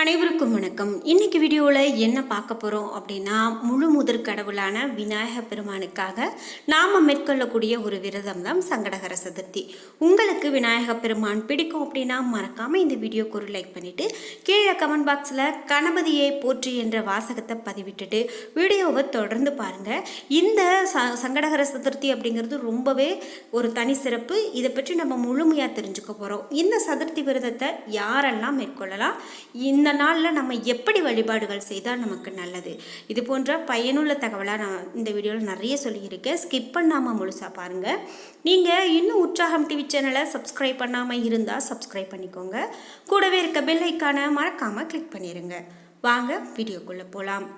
அனைவருக்கும் வணக்கம். இன்னைக்கு வீடியோவில் என்ன பார்க்க போகிறோம் அப்படின்னா முழு முதற் கடவுளான விநாயக பெருமானுக்காக நாம் மேற்கொள்ளக்கூடிய ஒரு விரதம் தான் சங்கடகர சதுர்த்தி. உங்களுக்கு விநாயக பெருமான் பிடிக்கும் அப்படின்னா மறக்காமல் இந்த வீடியோக்கு ஒரு லைக் பண்ணிவிட்டு கீழே கமெண்ட் பாக்ஸில் கணபதியை போற்றி என்ற வாசகத்தை பதிவிட்டுட்டு வீடியோவை தொடர்ந்து பாருங்கள் இந்த ச சங்கடகர சதுர்த்தி அப்படிங்கிறது ரொம்பவே ஒரு தனி சிறப்பு. இதை பற்றி நம்ம முழுமையாக தெரிஞ்சுக்க போகிறோம் இந்த சதுர்த்தி விரதத்தை யாரெல்லாம் மேற்கொள்ளலாம்? இந்த நாளில் நம்ம எப்படி வழிபாடுகள் செய்தால் நமக்கு நல்லது? இது போன்ற பயனுள்ள தகவலாக நான் இந்த வீடியோவில் நிறைய சொல்லியிருக்கேன். ஸ்கிப் பண்ணாமல் முழுசாக பாருங்கள் நீங்கள் இன்னும் உற்சாகம் டிவி சேனலை சப்ஸ்கிரைப் பண்ணாமல் இருந்தால் சப்ஸ்கிரைப் பண்ணிக்கோங்க. கூடவே இருக்க பெல் ஐக்கானை மறக்காமல் கிளிக் பண்ணிடுங்க வாங்க வீடியோக்குள்ளே போகலாம்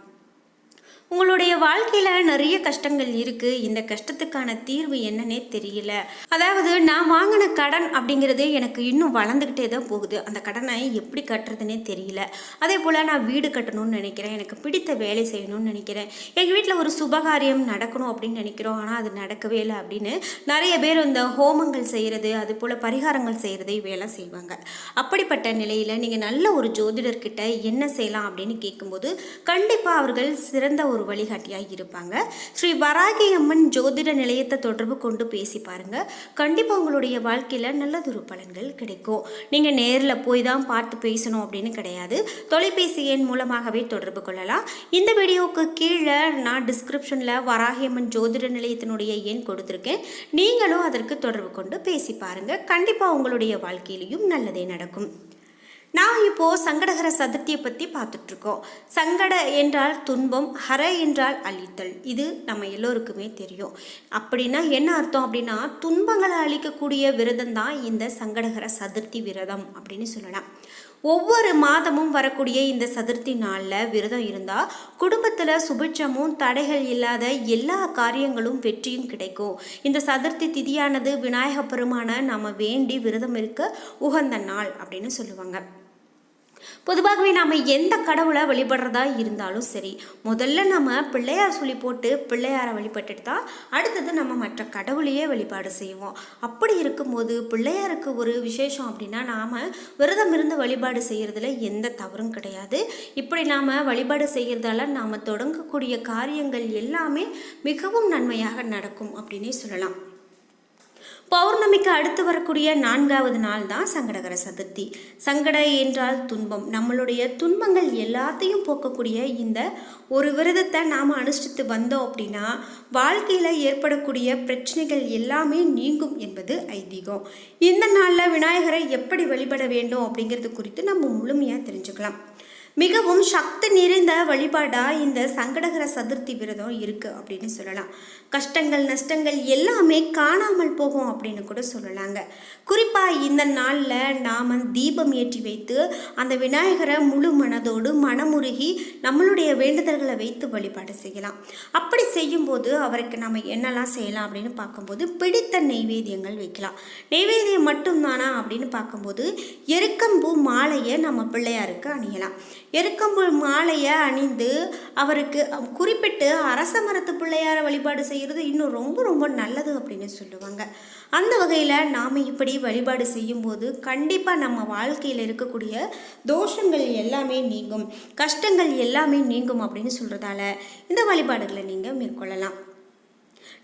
உங்களுடைய வாழ்க்கையில் நிறைய கஷ்டங்கள் இருக்குது இந்த கஷ்டத்துக்கான தீர்வு என்னன்னே தெரியல. அதாவது நான் வாங்கின கடன் அப்படிங்கிறது எனக்கு இன்னும் வளர்ந்துக்கிட்டே தான் போகுது. அந்த கடனை எப்படி கட்டுறதுனே தெரியல. அதே போல் நான் வீடு கட்டணும்னு நினைக்கிறேன். எனக்கு பிடித்த வேலை செய்யணும்னு நினைக்கிறேன். எங்கள் வீட்டில் ஒரு சுபகாரியம் நடக்கணும் அப்படின்னு நினைக்கிறோம். ஆனால் அது நடக்கவே இல்லை அப்படின்னு நிறைய பேர் இந்த ஹோமங்கள் செய்கிறது அது போல் பரிகாரங்கள் செய்கிறதை வேலை செய்வாங்க. அப்படிப்பட்ட நிலையில் நீங்கள் நல்ல ஒரு ஜோதிடர்கிட்ட என்ன செய்யலாம் அப்படின்னு கேட்கும்போது கண்டிப்பாக அவர்கள் சிறந்த ஒரு வழிகாட்டியாக இருப்பாங்க. ஸ்ரீ வராகி அம்மன் ஜோதிட நிலையத்தை தொடர்பு கொண்டு பேசி பாருங்க. கண்டிப்பாக உங்களுடைய வாழ்க்கையில் நல்லதொரு பலன்கள் கிடைக்கும். நீங்கள் நேரில் போய் தான் பார்த்து பேசணும் அப்படின்னு கிடையாது. தொலைபேசி எண் மூலமாகவே தொடர்பு கொள்ளலாம். இந்த வீடியோவுக்கு கீழே நான் டிஸ்கிரிப்ஷனில் வராகி அம்மன் ஜோதிட நிலையத்தினுடைய எண் கொடுத்துருக்கேன். நீங்களும் அதற்கு தொடர்பு கொண்டு பேசி பாருங்க. கண்டிப்பாக உங்களுடைய வாழ்க்கையிலையும் நல்லதே நடக்கும். நான் இப்போ சங்கடகர சதுர்த்தியை பற்றி பார்த்துட்ருக்கோம். சங்கட என்றால் துன்பம் ஹர என்றால் அழித்தல். இது நம்ம எல்லோருக்குமே தெரியும். அப்படின்னா என்ன அர்த்தம் அப்படின்னா துன்பங்களை அழிக்கக்கூடிய விரதம் தான் இந்த சங்கடகர சதுர்த்தி விரதம் அப்படின்னு சொல்லலாம். ஒவ்வொரு மாதமும் வரக்கூடிய இந்த சதுர்த்தி நாளில் விரதம் இருந்தால் குடும்பத்தில் சுபிட்சமும் தடைகள் இல்லாத எல்லா காரியங்களும் வெற்றியும் கிடைக்கும். இந்த சதுர்த்தி திதியானது விநாயக பெருமான நாம் வேண்டி விரதம் இருக்க உகந்த நாள் அப்படின்னு சொல்லுவாங்க. பொதுவாகவே நாம் எந்த கடவுளை வழிபடுறதா இருந்தாலும் சரி முதல்ல நம்ம பிள்ளையார் சொல்லி போட்டு பிள்ளையாரை வழிபட்டுட்டு தான் அடுத்தது நம்ம மற்ற கடவுளையே வழிபாடு செய்வோம். அப்படி இருக்கும்போது பிள்ளையாருக்கு ஒரு விசேஷம் அப்படின்னா நாம் விரதம் இருந்து வழிபாடு செய்கிறதுல எந்த தவறும் கிடையாது. இப்படி நாம் வழிபாடு செய்கிறதால நாம் தொடங்கக்கூடிய காரியங்கள் எல்லாமே மிகவும் நன்மையாக நடக்கும் அப்படின்னே சொல்லலாம். பௌர்ணமிக்கு அடுத்து வரக்கூடிய நான்காவது நாள் தான் சங்கடகர சதுர்த்தி. சங்கட என்றால் துன்பம். நம்மளுடைய துன்பங்கள் எல்லாத்தையும் போக்கக்கூடிய இந்த ஒரு விரதத்தை நாம் அனுஷ்டித்து வந்தோம் அப்படின்னா வாழ்க்கையில் ஏற்படக்கூடிய பிரச்சனைகள் எல்லாமே நீங்கும் என்பது ஐதீகம். இந்த நாளில் விநாயகரை எப்படி வழிபட வேண்டும் அப்படிங்கிறது குறித்து நம்ம முழுமையாக தெரிஞ்சுக்கலாம். மிகவும் சக்தி நிறைந்த வழிபாடாக இந்த சங்கடகர சதுர்த்தி விரதம் இருக்குது அப்படின்னு சொல்லலாம். கஷ்டங்கள் நஷ்டங்கள் எல்லாமே காணாமல் போகும் அப்படின்னு கூட சொல்லலாங்க. குறிப்பாக இந்த நாளில் நாம் தீபம் ஏற்றி வைத்து அந்த விநாயகரை முழு மனதோடு மனமுருகி நம்மளுடைய வேண்டுதல்களை வைத்து வழிபாடு செய்யலாம். அப்படி செய்யும்போது அவருக்கு நம்ம என்னெல்லாம் செய்யலாம் அப்படின்னு பார்க்கும்போது பிடித்த நெய்வேத்தியங்கள் வைக்கலாம். நெய்வேத்தியம் மட்டும்தானா அப்படின்னு பார்க்கும்போது எருக்கம்பூ மாலையை நம்ம பிள்ளையாருக்கு அணியலாம். எருக்கம்பு மாலையை அணிந்து அவருக்கு குறிப்பிட்டு அரச மரத்து பிள்ளையார வழிபாடு செய்கிறது இன்னும் ரொம்ப ரொம்ப நல்லது அப்படின்னு சொல்லுவாங்க. அந்த வகையில் நாம் இப்படி வழிபாடு செய்யும்போது கண்டிப்பாக நம்ம வாழ்க்கையில் இருக்கக்கூடிய தோஷங்கள் எல்லாமே நீங்கும் கஷ்டங்கள் எல்லாமே நீங்கும் அப்படின்னு சொல்கிறதால இந்த வழிபாடுகளை நீங்கள் மேற்கொள்ளலாம்.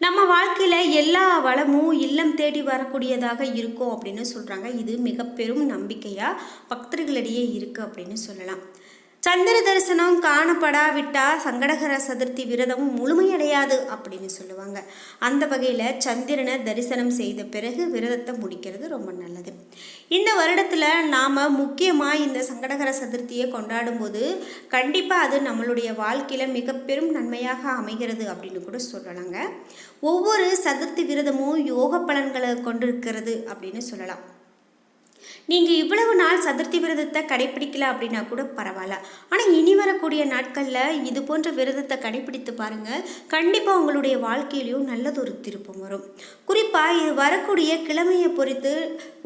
நம்ம வாழ்க்கையில் எல்லா வளமும் இல்லம் தேடி வரக்கூடியதாக இருக்கும் அப்படின்னு சொல்கிறாங்க இது மிக பெரும் நம்பிக்கையாக பக்தர்களிடையே இருக்குது அப்படின்னு சொல்லலாம். சந்திர தரிசனம் காணப்படாவிட்டால் சங்கடகர சதுர்த்தி விரதம் முழுமையடையாது அப்படின்னு சொல்லுவாங்க. அந்த வகையில் சந்திரனை தரிசனம் செய்த பிறகு விரதத்தை முடிக்கிறது ரொம்ப நல்லது. இந்த வருடத்தில் நாம் முக்கியமாக இந்த சங்கடகர சதுர்த்தியை கொண்டாடும்போது கண்டிப்பாக அது நம்மளுடைய வாழ்க்கையில் மிக பெரும் நன்மையாக அமைகிறது அப்படின்னு கூட சொல்லலாங்க. ஒவ்வொரு சதுர்த்தி விரதமும் யோக பலன்களை கொண்டிருக்கிறது அப்படின்னு சொல்லலாம். நீங்கள் இவ்வளவு நாள் சதுர்த்தி விரதத்தை கடைப்பிடிக்கல அப்படின்னா கூட பரவாயில்ல. ஆனால் இனி வரக்கூடிய நாட்களில் இது போன்ற விரதத்தை கடைப்பிடித்து பாருங்கள் கண்டிப்பாக உங்களுடைய வாழ்க்கையிலையும் நல்லதொரு திருப்பம் வரும். குறிப்பாக இது வரக்கூடிய கிழமையை பொறுத்து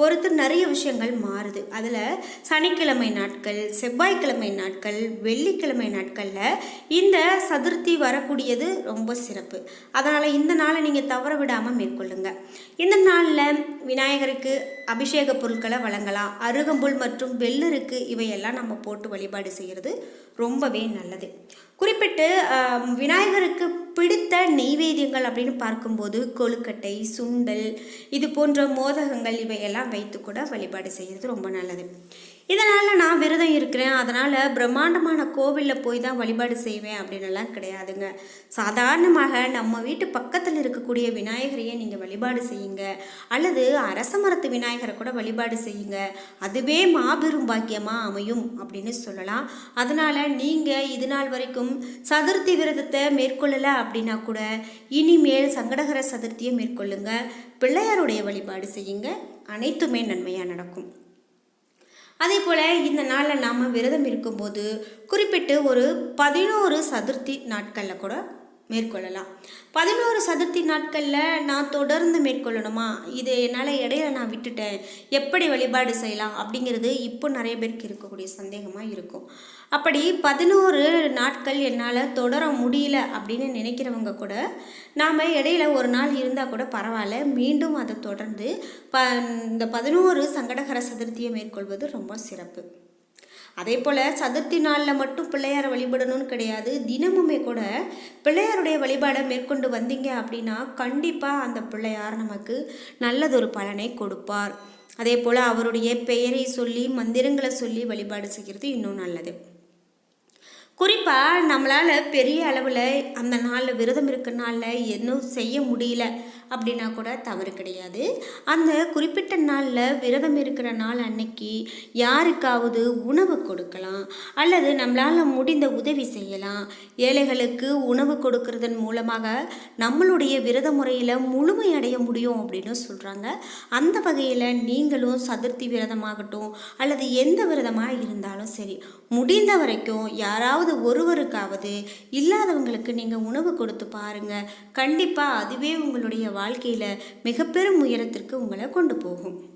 பொறுத்து நிறைய விஷயங்கள் மாறுது. அதில் சனிக்கிழமை நாட்கள் செவ்வாய்க்கிழமை நாட்கள் வெள்ளிக்கிழமை நாட்களில் இந்த சதுர்த்தி வரக்கூடியது ரொம்ப சிறப்பு. அதனால் இந்த நாளை நீங்கள் தவற விடாமல் மேற்கொள்ளுங்கள் இந்த நாளில் விநாயகருக்கு அபிஷேக பொருட்களை வழங்க வழங்கலாம் அருகம்புல் மற்றும் வெள்ளருக்கு இவையெல்லாம் நம்ம போட்டு வழிபாடு செய்கிறது ரொம்பவே நல்லது. குறிப்பிட்டு விநாயகருக்கு பிடித்த நெய்வேத்தியங்கள் அப்படின்னு பார்க்கும்போது கொழுக்கட்டை சுண்டல் இது போன்ற மோதகங்கள் இவையெல்லாம் வைத்து கூட வழிபாடு செய்கிறது ரொம்ப நல்லது. இதனால் நான் விரதம் இருக்கிறேன். அதனால் பிரம்மாண்டமான கோவிலில் போய் தான் வழிபாடு செய்வேன் அப்படின்னுலாம் கிடையாதுங்க. சாதாரணமாக நம்ம வீட்டு பக்கத்தில் இருக்கக்கூடிய விநாயகரையே நீங்கள் வழிபாடு செய்யுங்க. அல்லது அரச மரத்து விநாயகரை கூட வழிபாடு செய்யுங்க. அதுவே மாபெரும் பாக்கியமாக அமையும் அப்படின்னு சொல்லலாம். அதனால் நீங்கள் இது நாள் வரைக்கும் சதுர்த்தி விரதத்தை மேற்கொள்ளலை அப்படின்னா கூட இனிமேல் சங்கடகர சதுர்த்தியை மேற்கொள்ளுங்க. பிள்ளையாருடைய வழிபாடு செய்யுங்க. அனைத்துமே நன்மையாக நடக்கும். அதே போல் இந்த நாளில் நாம் விரதம் இருக்கும்போது குறிப்பிட்டு ஒரு பதினோரு சதுர்த்தி நாட்களில் கூட மேற்கொள்ளலாம். பதினோரு சதுர்த்தி நாட்களில் நான் தொடர்ந்து மேற்கொள்ளணுமா? இது என்னால் இடையில நான் விட்டுட்டேன். எப்படி வழிபாடு செய்யலாம்? அப்படிங்கிறது இப்போ நிறைய பேருக்கு இருக்கக்கூடிய சந்தேகமாக இருக்கும். அப்படி பதினோரு நாட்கள் என்னால் தொடர முடியல அப்படின்னு நினைக்கிறவங்க கூட நாம் இடையில ஒரு நாள் இருந்தால் கூட பரவாயில்ல. மீண்டும் அதை தொடர்ந்து ப இந்த பதினோரு சங்கடகர சதுர்த்தியை மேற்கொள்வது ரொம்ப சிறப்பு. அதே போல் சதுர்த்தி நாளில் மட்டும் பிள்ளையாரை வழிபடணும்னு கிடையாது. தினமுமே கூட பிள்ளையாருடைய வழிபாடை மேற்கொண்டு வந்தீங்க அப்படின்னா கண்டிப்பாக அந்த பிள்ளையார் நமக்கு நல்லதொரு பலனை கொடுப்பார். அதே போல் அவருடைய பெயரை சொல்லி மந்திரங்களை சொல்லி வழிபாடு செய்கிறது இன்னும் நல்லது. குறிப்பாக நம்மளால் பெரிய அளவில் அந்த நாளில் விரதம் இருக்க நாளில் எதுவும் செய்ய முடியல அப்படின்னா கூட தவறு கிடையாது. அந்த குறிப்பிட்ட நாளில் விரதம் இருக்கிற நாள் அன்னைக்கு யாருக்காவது உணவு கொடுக்கலாம் அல்லது நம்மளால் முடிந்த உதவி செய்யலாம். ஏழைகளுக்கு உணவு கொடுக்கறதன் மூலமாக நம்மளுடைய விரத முறையில் முழுமையடைய முடியும் அப்படின்னு சொல்கிறாங்க அந்த வகையில் நீங்களும் சதுர்த்தி விரதமாகட்டும் அல்லது எந்த விரதமாக இருந்தாலும் சரி முடிந்த வரைக்கும் யாராவது ஒருவருக்காவது இல்லாதவங்களுக்கு நீங்கள் உணவு கொடுத்து பாருங்கள் கண்டிப்பாக அதுவே உங்களுடைய வாழ்க்கையில் மிக பெரும் உயரத்திற்கு உங்களை கொண்டு போகும்.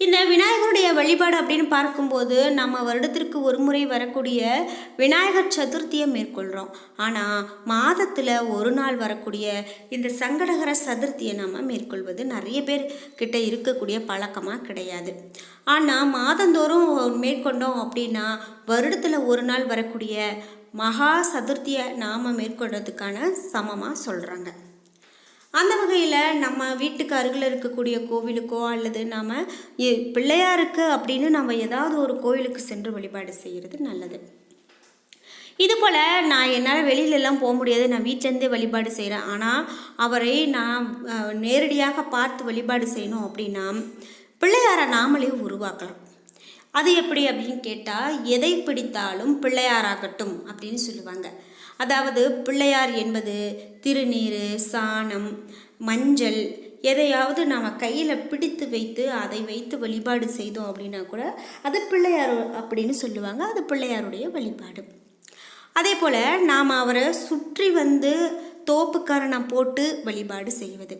இந்த விநாயகருடைய வழிபாடு அப்படின்னு பார்க்கும்போது நம்ம வருடத்திற்கு ஒரு முறை வரக்கூடிய விநாயகர் சதுர்த்தியை மேற்கொள்கிறோம் ஆனால் மாதத்தில் ஒரு நாள் வரக்கூடிய இந்த சங்கடகர சதுர்த்தியை நம்ம மேற்கொள்வது நிறைய பேர் கிட்ட இருக்கக்கூடிய பழக்கமாக கிடையாது. ஆனால் மாதந்தோறும் மேற்கொண்டோம் அப்படின்னா வருடத்தில் ஒரு நாள் வரக்கூடிய மகா சதுர்த்தியை நாம் மேற்கொள்றதுக்கான சமமாக சொல்கிறாங்க அந்த வகையில் நம்ம வீட்டுக்கு அருகில் இருக்கக்கூடிய கோவிலுக்கோ அல்லது நாம் பிள்ளையாருக்கு அப்படின்னு நம்ம ஏதாவது ஒரு கோவிலுக்கு சென்று வழிபாடு செய்கிறது நல்லது. இது போல் நான் என்னால் வெளியிலலாம் போக முடியாது. நான் வீட்டிலேருந்தே வழிபாடு செய்கிறேன் ஆனால் அவரை நான் நேரடியாக பார்த்து வழிபாடு செய்யணும் அப்படின்னா பிள்ளையாரை நாமளே உருவாக்கலாம். அது எப்படி அப்படின்னு கேட்டால் எதை பிடித்தாலும் பிள்ளையாராகட்டும் அப்படின்னு சொல்லுவாங்க. அதாவது பிள்ளையார் என்பது திருநீர் சாணம் மஞ்சள் எதையாவது நாம் கையில் பிடித்து வைத்து அதை வைத்து வழிபாடு செய்தோம் அப்படின்னா கூட அது பிள்ளையார் அப்படின்னு சொல்லுவாங்க. அது பிள்ளையாருடைய வழிபாடு. அதே போல் நாம் அவரை சுற்றி வந்து தோப்புக்காரனை போட்டு வழிபாடு செய்வது.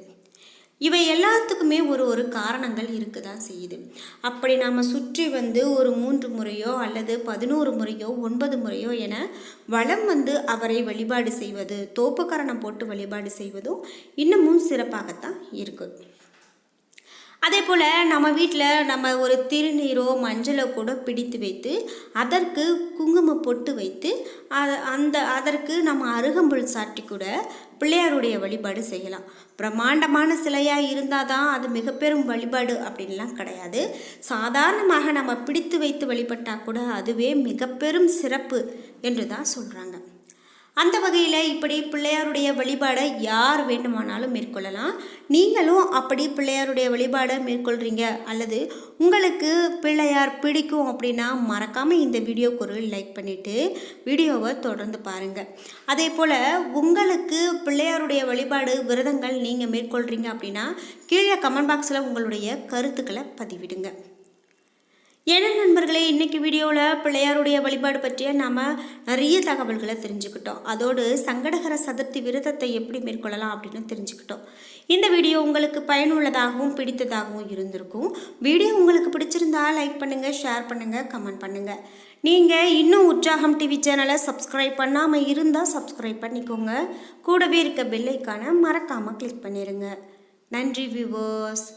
இவை எல்லாத்துக்குமே ஒரு ஒரு காரணங்கள் இருக்க தான் செய்யுது. அப்படி நாம் சுற்றி வந்து ஒரு மூன்று முறையோ அல்லது பதினோரு முறையோ ஒன்பது முறையோ என வளம் வந்து அவரை வழிபாடு செய்வது தோப்புக்கரணம் போட்டு வழிபாடு செய்வதும் இன்னமும் சிறப்பாகத்தான் இருக்குது அதே போல் நம்ம வீட்டில் நம்ம ஒரு திருநீரோ மஞ்சளோ கூட பிடித்து வைத்து அதற்கு குங்குமம் பொட்டு வைத்து அந்த அதற்கு நம்ம அருகம்புல் சாட்டி கூட பிள்ளையாருடைய வழிபாடு செய்யலாம். பிரம்மாண்டமான சிலையாக இருந்தால் தான் அது மிக பெரும் வழிபாடு அப்படின்லாம் கிடையாது. சாதாரணமாக நம்ம பிடித்து வைத்து வழிபட்டால் கூட அதுவே மிக பெரும் சிறப்பு என்று தான் சொல்கிறாங்க அந்த வகையில் இப்படி பிள்ளையாருடைய வழிபாடை யார் வேண்டுமானாலும் மேற்கொள்ளலாம். நீங்களும் அப்படி பிள்ளையாருடைய வழிபாடை மேற்கொள்கிறீங்க அல்லது உங்களுக்கு பிள்ளையார் பிடிக்கும் அப்படின்னா மறக்காமல் இந்த வீடியோக்கு ஒரு லைக் பண்ணிவிட்டு வீடியோவை தொடர்ந்து பாருங்கள் அதே போல் உங்களுக்கு பிள்ளையாருடைய வழிபாடு விரதங்கள் நீங்கள் மேற்கொள்கிறீங்க அப்படின்னா கீழே கமெண்ட் பாக்ஸில் உங்களுடைய கருத்துக்களை பதிவிடுங்க. என்ன நண்பர்களே இன்றைக்கி வீடியோவில் பிள்ளையாருடைய வழிபாடு பற்றிய நாம் நிறைய தகவல்களை தெரிஞ்சுக்கிட்டோம். அதோடு சங்கடகர சதுர்த்தி விரதத்தை எப்படி மேற்கொள்ளலாம் அப்படின்னு தெரிஞ்சுக்கிட்டோம். இந்த வீடியோ உங்களுக்கு பயனுள்ளதாகவும் பிடித்ததாகவும் இருந்திருக்கும். வீடியோ உங்களுக்கு பிடிச்சிருந்தா லைக் பண்ணுங்கள் ஷேர் பண்ணுங்கள் கமெண்ட் பண்ணுங்கள் நீங்கள் இன்னும் உற்சாகம் டிவி சேனலை சப்ஸ்கிரைப் பண்ணாமல் இருந்தால் சப்ஸ்கிரைப் பண்ணிக்கோங்க. கூடவே இருக்க பெல்லைக்கான மறக்காமல் கிளிக் பண்ணிடுங்க நன்றி வியூவர்ஸ்